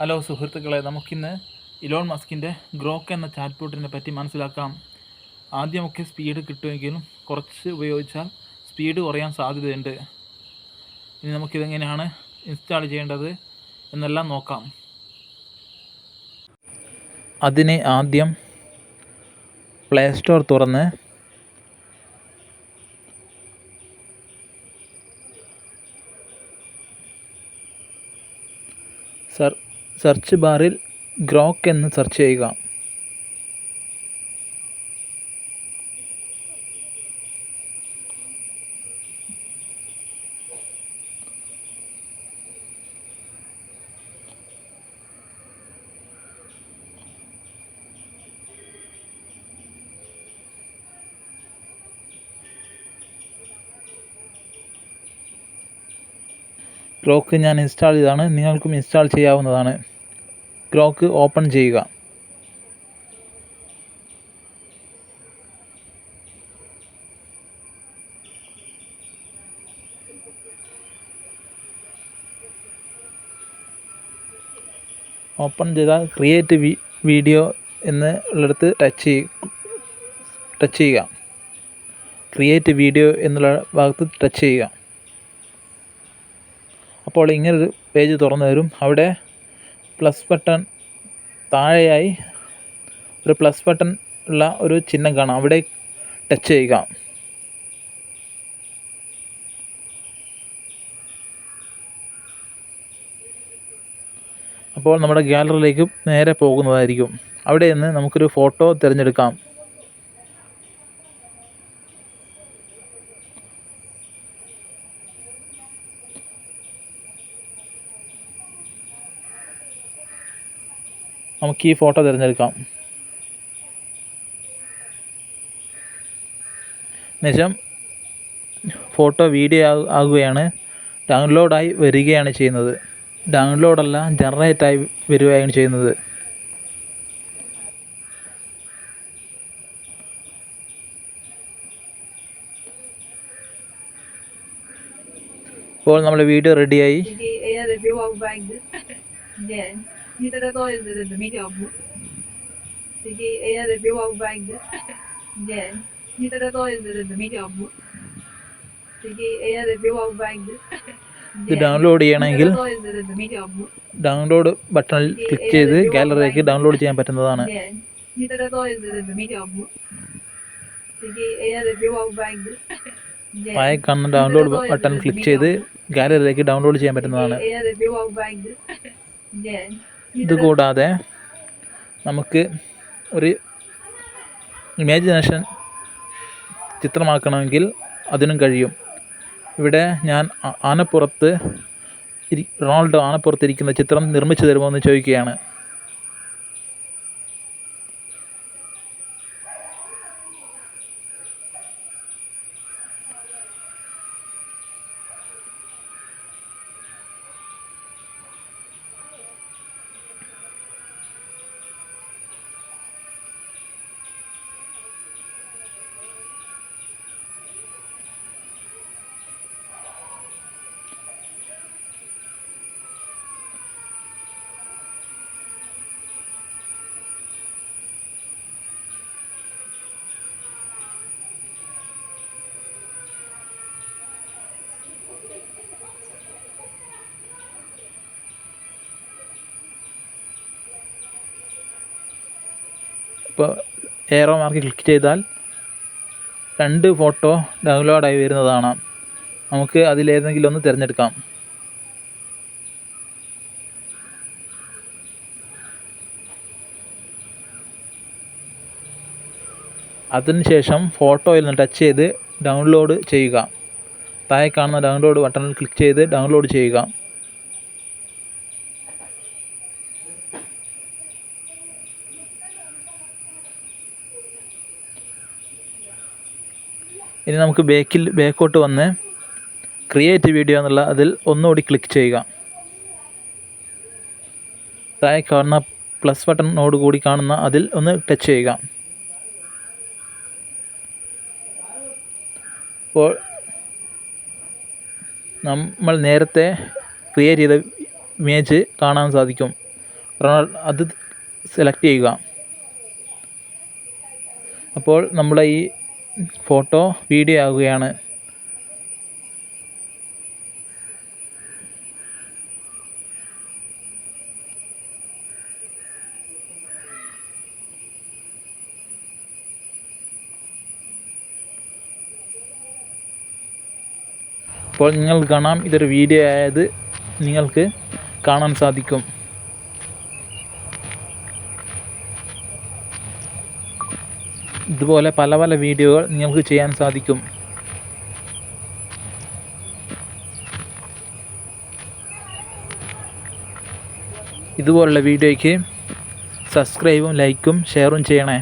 Hello സുഹൃത്തുക്കളെ നമുക്കിന്ന് Elon മസ്കിന്റെ ഗ്രോക്ക് എന്ന ചാറ്റ് ബോട്ടിനെ പറ്റി മനസ്സിലാക്കാം. ആദ്യമൊക്കെ സ്പീഡ് കിട്ടുമെങ്കിലും കുറച്ച് ഉപയോഗിച്ചാൽ സ്പീഡ് കുറയാൻ സാധ്യതയുണ്ട്. ഇനി നമുക്കിതെങ്ങനെയാണ് ഇൻസ്റ്റാൾ ചെയ്യേണ്ടത് എന്നെല്ലാം നോക്കാം. അതിനെ ആദ്യം പ്ലേ സ്റ്റോർ തുറന്ന് സർ സെർച്ച് ബാറിൽ ഗ്രോക്ക് എന്ന് സെർച്ച് ചെയ്യുക. ഗ്രോക്ക് ഞാൻ ഇൻസ്റ്റാൾ ചെയ്താണ് നിങ്ങൾക്കും ഇൻസ്റ്റാൾ ചെയ്യാവുന്നതാണ്. ക്രോക്ക് ഓപ്പൺ ചെയ്യുക. ഓപ്പൺ ചെയ്താൽ ക്രിയേറ്റ് വീഡിയോ എന്ന് ഉള്ളിടത്ത് ടച്ച് ടച്ച് ചെയ്യുക. ക്രിയേറ്റ് വീഡിയോ എന്നുള്ള ഭാഗത്ത് ടച്ച് ചെയ്യുക. അപ്പോൾ ഇങ്ങനൊരു പേജ് തുറന്നു വരും അവിടെ പ്ലസ് ബട്ടൺ താഴെയായി ഒരു പ്ലസ് ബട്ടൺ ഉള്ള ഒരു ചിഹ്നം കാണാം. അവിടെ ടച്ച് ചെയ്യുക. അപ്പോൾ നമ്മുടെ ഗ്യാലറിയിലേക്ക് നേരെ പോകുന്നതായിരിക്കും. അവിടെ നിന്ന് നമുക്കൊരു ഫോട്ടോ തിരഞ്ഞെടുക്കാം. നമുക്ക് ഈ ഫോട്ടോ തിരഞ്ഞെടുക്കാം. എന്നുവെച്ചാൽ ഫോട്ടോ വീഡിയോ ആകുകയാണ്. ഡൗൺലോഡായി വരികയാണ് ചെയ്യുന്നത്. ഡൗൺലോഡല്ല ജനറേറ്റായി വരികയാണ് ചെയ്യുന്നത്. ഇപ്പോൾ നമ്മുടെ വീഡിയോ റെഡിയായി Sige, ayan, review ang bag. Then, dito na to, dito na medyo abo. Sige, ayan, review ang bag. Then, dito na to, dito na medyo abo. Sige, ayan, review ang bag. ഇത് download ചെയ്യണമെങ്കിൽ. Download ബട്ടണിൽ click ചെയ്ത് ഗാലറിയിലേക്ക് download ചെയ്യാൻ പറ്റുന്നതാണ് താഴെ കാണുന്ന download button click ചെയ്ത് ഗാലറിയിലേക്ക് ഡൗൺലോഡ് ചെയ്യാൻ പറ്റുന്നതാണ് ayan, review ang bag. Then, ഇത് കൂടാതെ നമുക്ക് ഒരു ഇമാജിനേഷൻ ചിത്രമാക്കണമെങ്കിൽ അതിനും കഴിയും ഇവിടെ ഞാൻ ആനപ്പുറത്ത് റൊണാൾഡോ ആനപ്പുറത്തിരിക്കുന്ന ചിത്രം നിർമ്മിച്ചു തരുമോ എന്ന് ചോദിക്കുകയാണ് ഇപ്പോൾ ഏറോ മാർക്ക് ക്ലിക്ക് ചെയ്താൽ രണ്ട് ഫോട്ടോ ഡൗൺലോഡായി വരുന്നതാണ്. നമുക്ക് അതിലേതെങ്കിലും ഒന്ന് തിരഞ്ഞെടുക്കാം. അതിനുശേഷം ഫോട്ടോയിൽ നിന്ന് ടച്ച് ചെയ്ത് ഡൗൺലോഡ് ചെയ്യുക. താഴെ കാണുന്ന ഡൗൺലോഡ് ബട്ടണിൽ ക്ലിക്ക് ചെയ്ത് ഡൗൺലോഡ് ചെയ്യുക. ഇനി നമുക്ക് ബേക്കിൽ ബേക്കോട്ട് വന്ന് ക്രിയേറ്റ് വീഡിയോ എന്നുള്ള അതിൽ ഒന്നുകൂടി ക്ലിക്ക് ചെയ്യുക. താഴെ കാണുന്ന പ്ലസ് ബട്ടണോട് കൂടി കാണുന്ന അതിൽ ഒന്ന് ടച്ച് ചെയ്യുക. അപ്പോൾ നമ്മൾ നേരത്തെ ക്രിയേറ്റ് ചെയ്ത ഇമേജ് കാണാൻ സാധിക്കും. അത് സെലക്ട് ചെയ്യുക. അപ്പോൾ നമ്മുടെ ഈ ഫോട്ടോ വീഡിയോ ആകുകയാണ്. അപ്പോൾ നിങ്ങൾ കാണാം ഇതൊരു വീഡിയോ ആയത് നിങ്ങൾക്ക് കാണാൻ സാധിക്കും. ഇതുപോലെ പല പല വീഡിയോകൾ നിങ്ങൾക്ക് ചെയ്യാൻ സാധിക്കും. ഇതുപോലുള്ള വീഡിയോയ്ക്ക് സബ്സ്ക്രൈബും ലൈക്കും ഷെയറും ചെയ്യണേ.